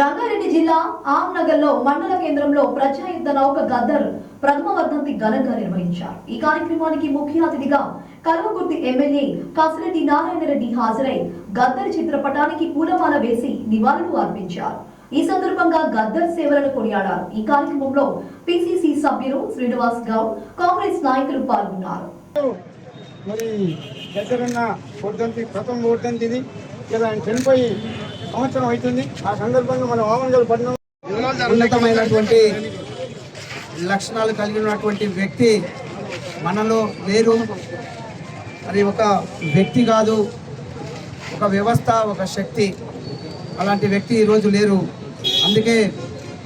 రంగారెడ్డి జిల్లా ఆమ్నగర్లో మండల కేంద్రంలో ప్రజాయుద్ధ నౌక గద్దర్ ప్రథమ వర్ధంతి ఘనంగా నిర్వహించారు. ఈ కార్యక్రమానికి ముఖ్య అతిథిగా కల్వకుర్తి ఎమ్మెల్యే కాసిరెడ్డి నారాయణరెడ్డి హాజరై గద్దర్ చిత్రపటానికి పూలమాల వేసి నివాళులు అర్పించారు. ఈ సందర్భంగా గద్దర్ సేవలను కొనియాడారు. ఈ కార్యక్రమంలో పిసిసి సభ్యులు శ్రీనివాస్ గౌడ్ కాంగ్రెస్ నాయకులు పాల్గొన్నారు. మరి ప్రథమ ఇలా చనిపోయి సంవత్సరం అవుతుంది. ఆ సందర్భంగా మన వామనగల్ పట్టణం ఉన్నతమైనటువంటి లక్షణాలు కలిగి ఉన్నటువంటి వ్యక్తి మనలో లేరు మరి ఒక వ్యక్తి కాదు ఒక వ్యవస్థ ఒక శక్తి. అలాంటి వ్యక్తి ఈరోజు లేరు. అందుకే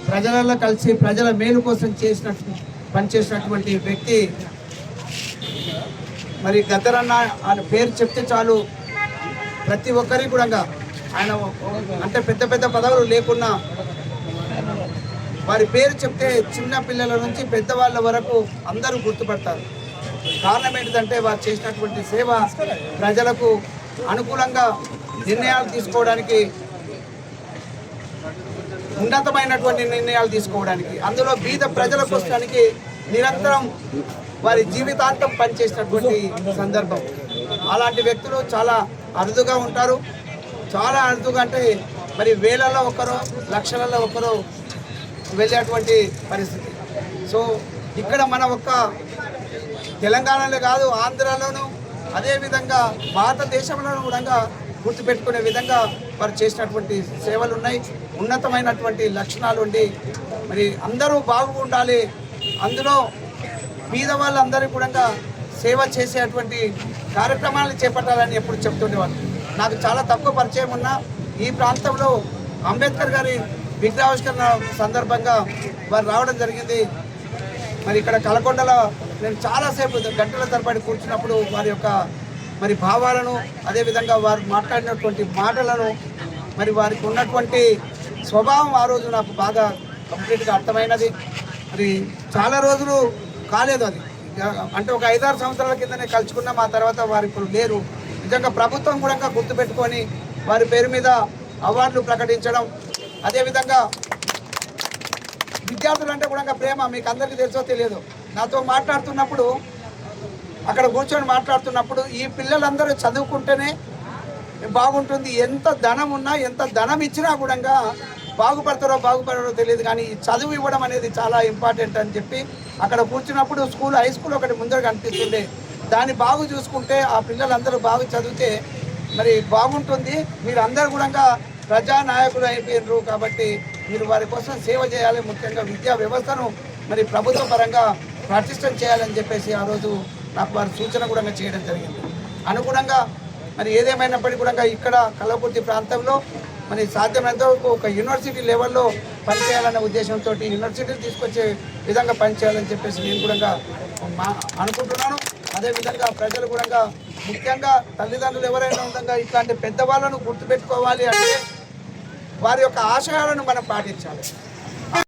ప్రజలలో కలిసి ప్రజల మేలు కోసం చేసినట్టు పనిచేసినటువంటి వ్యక్తి. మరి గద్దరన్న ఆయన పేరు చెప్తే చాలు. ప్రతి ఒక్కరికి కూడా ఆయన అంటే పెద్ద పెద్ద పదవులు లేకున్నా వారి పేరు చెప్తే చిన్న పిల్లల నుంచి పెద్దవాళ్ళ వరకు అందరూ గుర్తుపడతారు. కారణం ఏంటంటే వారు చేసినటువంటి సేవ ప్రజలకు అనుకూలంగా నిర్ణయాలు తీసుకోవడానికి ఉన్నతమైనటువంటి నిర్ణయాలు తీసుకోవడానికి అందులో బీద ప్రజల కోసానికి నిరంతరం వారి జీవితాంతం పనిచేసినటువంటి సందర్భం. అలాంటి వ్యక్తులు చాలా అరుదుగా ఉంటారు. చాలా అరుదుగా అంటే మరి వేలలో ఒకరు లక్షలలో ఒకరు వెళ్ళేటువంటి పరిస్థితి. సో ఇక్కడ మన ఒక్క తెలంగాణలో కాదు ఆంధ్రాలోను అదేవిధంగా భారతదేశంలోనూ కూడా గుర్తుపెట్టుకునే విధంగా వారు చేసినటువంటి సేవలు ఉన్నాయి ఉన్నతమైనటువంటి లక్షణాలు ఉండి మరి అందరూ బాగుండాలి అందులో మీద వాళ్ళందరూ కూడా సేవ చేసేటువంటి కార్యక్రమాలను చేపట్టాలని ఎప్పుడు చెప్తుండేవాళ్ళు. నాకు చాలా తక్కువ పరిచయం ఉన్న ఈ ప్రాంతంలో అంబేద్కర్ గారి విగ్రహావిష్కరణ సందర్భంగా వారు రావడం జరిగింది. మరి ఇక్కడ కలకొండలో నేను చాలాసేపు గంటల తరబడి కూర్చున్నప్పుడు వారి యొక్క మరి భావాలను అదేవిధంగా వారు మాట్లాడినటువంటి మాటలను మరి వారికి ఉన్నటువంటి స్వభావం ఆ రోజు నాకు బాగా కంప్లీట్గా అర్థమైనది. మరి చాలా రోజులు కాలేదు అది. అంటే ఒక ఐదారు సంవత్సరాల కిందనే కలుసుకున్నాం ఆ తర్వాత వారు ఇప్పుడు లేరు. నిజంగా ప్రభుత్వం కూడా గుర్తుపెట్టుకొని వారి పేరు మీద అవార్డులు ప్రకటించడం అదేవిధంగా విద్యార్థులు అంటే కూడా ప్రేమ మీకు అందరికీ తెలుసో తెలియదు. నాతో మాట్లాడుతున్నప్పుడు అక్కడ కూర్చొని మాట్లాడుతున్నప్పుడు ఈ పిల్లలందరూ చదువుకుంటేనే బాగుంటుంది. ఎంత ధనం ఉన్నా ఎంత ధనం ఇచ్చినా కూడా బాగుపడతారో బాగుపడరో తెలియదు. కానీ ఈ చదువు ఇవ్వడం అనేది చాలా ఇంపార్టెంట్ అని చెప్పి అక్కడ కూర్చున్నప్పుడు స్కూల్ హై స్కూల్ ఒకటి ముందర కనిపిస్తుండే. దాన్ని బాగు చూసుకుంటే ఆ పిల్లలందరూ బాగా చదివితే మరి బాగుంటుంది. మీరు అందరు కూడా ప్రజా నాయకులు అయిపోయినారు కాబట్టి మీరు వారి కోసం సేవ చేయాలి. ముఖ్యంగా విద్యా వ్యవస్థను మరి ప్రభుత్వ పరంగా ప్రతిష్టం చేయాలని చెప్పేసి ఆ రోజు నాకు వారి సూచన కూడా చేయడం జరిగింది. అనుగుణంగా మరి ఏదేమైనప్పటికీ కూడా ఇక్కడ కలవకుర్తి ప్రాంతంలో మరి సాధ్యమైనంత వరకు ఒక యూనివర్సిటీ లెవెల్లో పనిచేయాలనే ఉద్దేశంతో యూనివర్సిటీని తీసుకొచ్చే విధంగా పనిచేయాలని చెప్పేసి నేను కూడా మా అనుకుంటున్నాను. అదేవిధంగా ప్రజలు కూడా ముఖ్యంగా తల్లిదండ్రులు ఎవరైనా ఉందంగా ఇట్లాంటి పెద్దవాళ్ళను గుర్తుపెట్టుకోవాలి అంటే వారి యొక్క ఆశయాలను మనం పాటించాలి.